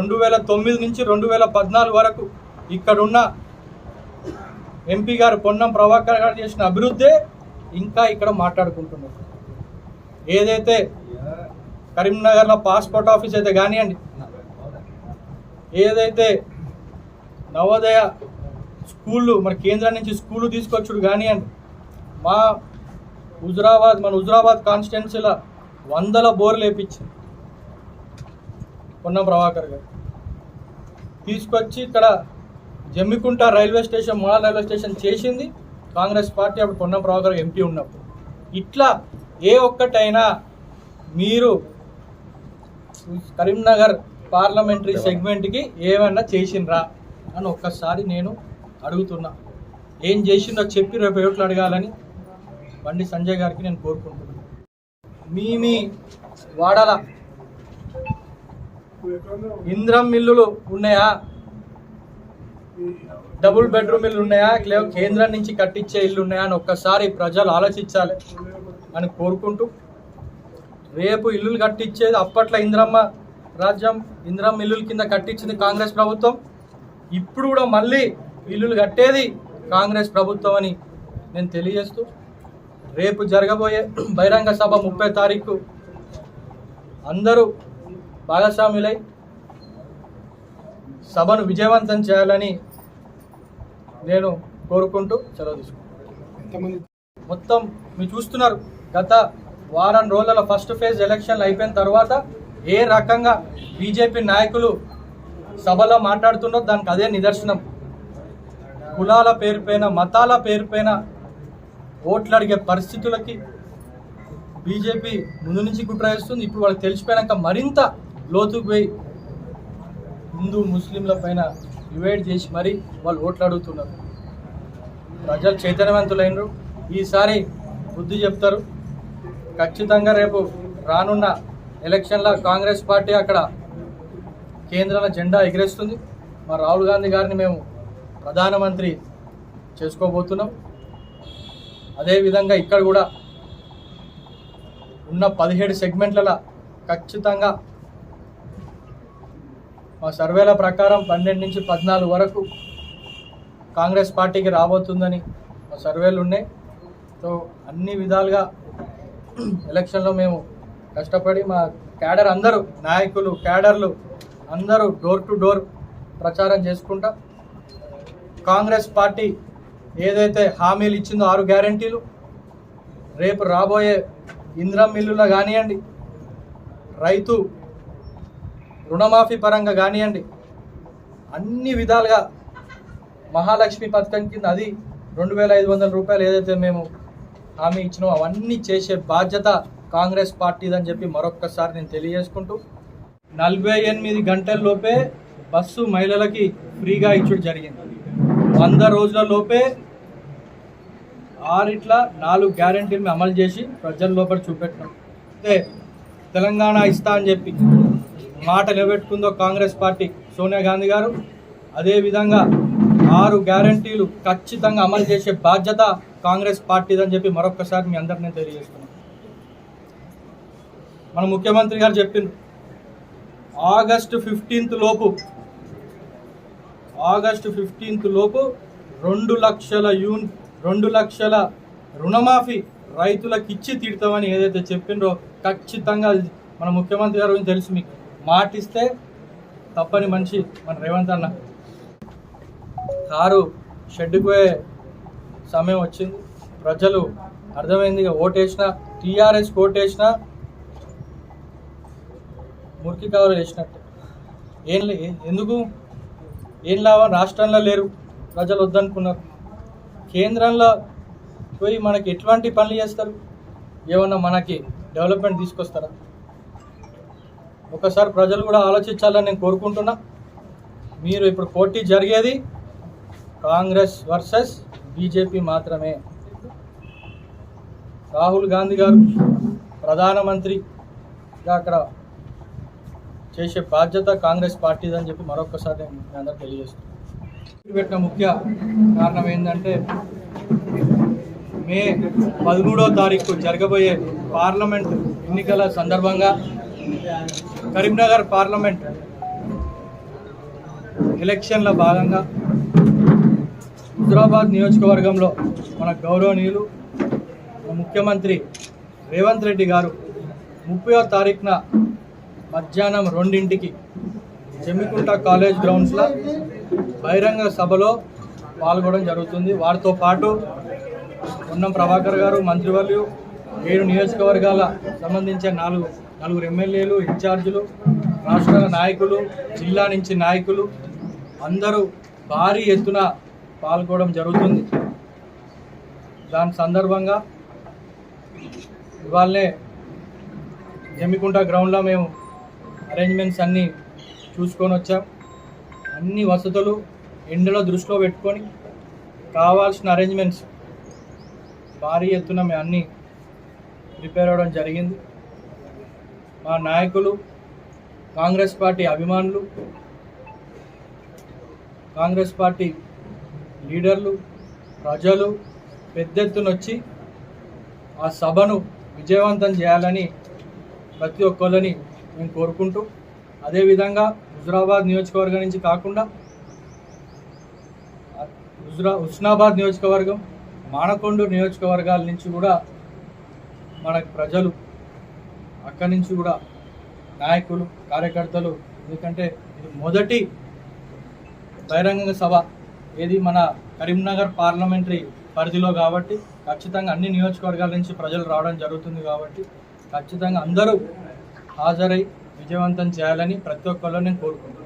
రెండు వేల తొమ్మిది నుంచి రెండు వేల పద్నాలుగు వరకు ఇక్కడున్న ఎంపీ గారు పొన్నం ప్రభాకర్ గారు చేసిన అభివృద్ధే ఇంకా ఇక్కడ మాట్లాడుకుంటున్నారు. ఏదైతే కరీంనగర్లో పాస్పోర్ట్ ఆఫీస్ అయితే కానివ్వండి ఏదైతే నవోదయ స్కూళ్ళు మన కేంద్రం నుంచి స్కూళ్ళు తీసుకొచ్చుడు కానివ్వండి మా హుజురాబాద్ మన హుజురాబాద్ కాన్స్టిట్యున్సీలో వందల బోర్లు వేపించింది పొన్నం ప్రభాకర్ గారు. తీసుకొచ్చి ఇక్కడ Jammikunta railway station model railway station చేసింది. కాంగ్రెస్ పార్టీ అప్పుడు పొన్నం ప్రభాకర్ ఎంపీ ఉన్నప్పుడు. ఇట్లా ఏ ఒక్కటైనా మీరు కరీంనగర్ పార్లమెంటరీ సెగ్మెంట్కి ఏమన్నా చేసిండ్రా అని ఒక్కసారి నేను అడుగుతున్నా. ఏం చేసిందో చెప్పి రేపు ఏట్లు అడగాలని బండి సంజయ్ గారికి నేను కోరుకుంటున్నాను మీ మీ వాడల ఇంద్రం మిల్లులు ఉన్నాయా? డబుల్ బెడ్రూమ్ ఇల్లు ఉన్నాయా? లేవు కేంద్రం నుంచి కట్టించే ఇల్లు ఉన్నాయా అని ఒక్కసారి ప్రజలు ఆలోచించాలి. అని కోరుకుంటూ రేపు ఇల్లులు కట్టించేది అప్పట్లో ఇంద్రమ్మ రాజ్యం ఇంద్రమ్మ ఇల్లుల కింద కట్టించింది కాంగ్రెస్ ప్రభుత్వం. ఇప్పుడు కూడా మళ్ళీ ఇల్లులు కట్టేది కాంగ్రెస్ ప్రభుత్వం అని నేను తెలియజేస్తూ రేపు జరగబోయే బహిరంగ సభ ముప్పై తారీఖు. అందరూ భాగస్వాములై సభను విజయవంతం చేయాలని నేను కోరుకుంటూ సెలవు తీసుకుంటాను మొత్తం మీరు చూస్తున్నారు గత వారం రోజుల ఫస్ట్ ఫేజ్ ఎలక్షన్లు అయిపోయిన తర్వాత ఏ రకంగా బీజేపీ నాయకులు సభలో మాట్లాడుతున్నారో దానికి అదే నిదర్శనం. కులాల పేరుపైన మతాల పేరుపైన ఓట్లు అడిగే పరిస్థితులకి బీజేపీ ముందు నుంచి కుట్ర ఇప్పుడు వాళ్ళకి తెలిసిపోయాక మరింత లోతుకు పోయి హిందూ ముస్లింల పైన డివైడ్ చేసి మరీ వాళ్ళు ఓట్లు అడుగుతున్నారు ప్రజలు చైతన్యవంతులైనరు. ఈసారి బుద్ధి చెప్తారు. ఖచ్చితంగా రేపు రానున్న ఎలక్షన్లో కాంగ్రెస్ పార్టీ అక్కడ కేంద్రంలో జెండా ఎగిరేస్తుంది. మా రాహుల్ గాంధీ గారిని మేము ప్రధానమంత్రి చేసుకోబోతున్నాం. అదేవిధంగా ఇక్కడ కూడా ఉన్న పదిహేడు సెగ్మెంట్లలో ఖచ్చితంగా మా సర్వేల ప్రకారం పన్నెండు నుంచి పద్నాలుగు వరకు కాంగ్రెస్ పార్టీకి రాబోతుందని మా సర్వేలు ఉన్నాయి. సో అన్ని విధాలుగా ఎలక్షన్లో మేము కష్టపడి మా క్యాడర్ అందరూ నాయకులు క్యాడర్లు అందరూ డోర్ టు డోర్ ప్రచారం చేసుకుంటా కాంగ్రెస్ పార్టీ ఏదైతే హామీలు ఇచ్చిందో ఆరు గ్యారంటీలు రేపు రాబోయే ఇంద్రం మిల్లులో కానివ్వండి రైతు రుణమాఫీ పరంగా కానివ్వండి అన్ని విధాలుగా మహాలక్ష్మి పథకం కింద అది రెండు వేల ఐదు వందల రూపాయలు ఏదైతే మేము హామీ ఇచ్చినామో అవన్నీ చేసే బాధ్యత కాంగ్రెస్ పార్టీదని చెప్పి మరొక్కసారి నేను తెలియజేసుకుంటూ నలభై ఎనిమిది గంటల్లోపే బస్సు మహిళలకి ఫ్రీగా ఇచ్చుడు జరిగింది. వంద రోజుల లోపే ఆరిట్ల నాలుగు గ్యారెంటీలు అమలు చేసి ప్రజల లోపల చూపెట్టినాం. అయితే తెలంగాణ ఇస్తా అని చెప్పి మాట నిలబెట్టుకుందో కాంగ్రెస్ పార్టీ సోనియా గాంధీ గారు. అదేవిధంగా ఆరు గ్యారంటీలు ఖచ్చితంగా అమలు చేసే బాధ్యత కాంగ్రెస్ పార్టీదని చెప్పి మరొకసారి మీ అందరినీ తెలియజేస్తున్నాం. తెలియజేస్తున్నాను మన ముఖ్యమంత్రి గారు చెప్పింది ఆగస్టు ఫిఫ్టీన్త్ లోపు ఆగస్టు ఫిఫ్టీన్త్ లోపు రెండు లక్షల యూన్ రెండు లక్షల రుణమాఫీ రైతులకు ఇచ్చి తీడతామని ఏదైతే చెప్పిండ్రో ఖచ్చితంగా మన ముఖ్యమంత్రి గారు గురించి తెలుసు మీకు. మాటిస్తే తప్పని మనిషి మన రేవంత్ అన్న. కారు షెడ్డుకు పోయే సమయం వచ్చింది. ప్రజలు అర్థమైంది ఓటేసిన టీఆర్ఎస్ ఓటేసిన మురికి కవర్ వేసినట్టు. ఏం లే ఎందుకు? ఏం లాభం? రాష్ట్రంలో లేరు. ప్రజలు వద్దనుకున్నారు. కేంద్రంలో పోయి మనకి ఎట్లాంటి పనులు చేస్తారు? ఏమన్నా మనకి డెవలప్మెంట్ తీసుకొస్తారా? ఒకసారి ప్రజలు కూడా ఆలోచించాలని నేను కోరుకుంటున్నా. మీరు ఇప్పుడు పోటీ జరిగేది కాంగ్రెస్ వర్సెస్ బీజేపీ మాత్రమే. రాహుల్ గాంధీ గారు ప్రధానమంత్రిగా అక్కడ చేసే బాధ్యత కాంగ్రెస్ పార్టీది అని చెప్పి మరొకసారి నేను మీ తెలియజేస్తున్నాను పెట్టిన ముఖ్య కారణం ఏంటంటే మే పదమూడో తారీఖు జరగబోయే పార్లమెంట్ ఎన్నికల సందర్భంగా కరీంనగర్ పార్లమెంట్ ఎలక్షన్ల భాగంగా హుజరాబాద్ నియోజకవర్గంలో మన గౌరవనీయులు ముఖ్యమంత్రి రేవంత్ రెడ్డి గారు ముప్పయో తారీఖున మధ్యాహ్నం రెండింటికి జమ్మికుంట కాలేజ్ గ్రౌండ్స్లో బహిరంగ సభలో పాల్గొనడం జరుగుతుంది. వారితో పాటు ఉన్నం ప్రభాకర్ గారు మంత్రివర్యులు ఏడు నియోజకవర్గాల సంబంధించిన నాలుగు నలుగురు ఎమ్మెల్యేలు ఇన్ఛార్జీలు రాష్ట్ర నాయకులు జిల్లా నుంచి నాయకులు అందరూ భారీ ఎత్తున పాల్గొనడం జరుగుతుంది. దాని సందర్భంగా ఇవాళనే జమ్మికుంట గ్రౌండ్లో మేము అరేంజ్మెంట్స్ అన్నీ చూసుకొని వచ్చాం. అన్ని వసతులు ఎండలో దృష్టిలో పెట్టుకొని కావాల్సిన అరేంజ్మెంట్స్ భారీ ఎత్తున మేము అన్నీ ప్రిపేర్ అవ్వడం జరిగింది. మా నాయకులు కాంగ్రెస్ పార్టీ అభిమానులు కాంగ్రెస్ పార్టీ లీడర్లు ప్రజలు పెద్ద ఎత్తున వచ్చి ఆ సభను విజయవంతం చేయాలని ప్రతి ఒక్కళ్ళని మేము కోరుకుంటూ అదేవిధంగా హుజురాబాద్ నియోజకవర్గం నుంచి కాకుండా హుజురా హుస్నాబాద్ నియోజకవర్గం మానకొండ నియోజకవర్గాల నుంచి కూడా మనకు ప్రజలు అక్కడి నుంచి కూడా నాయకులు కార్యకర్తలు ఎందుకంటే ఇది మొదటి బహిరంగ సభ ఏది మన కరీంనగర్ పార్లమెంటరీ పరిధిలో కాబట్టి ఖచ్చితంగా అన్ని నియోజకవర్గాల నుంచి ప్రజలు రావడం జరుగుతుంది కాబట్టి ఖచ్చితంగా అందరూ హాజరై విజయవంతం చేయాలని ప్రతి ఒక్కళ్ళు నేను కోరుకుంటున్నాను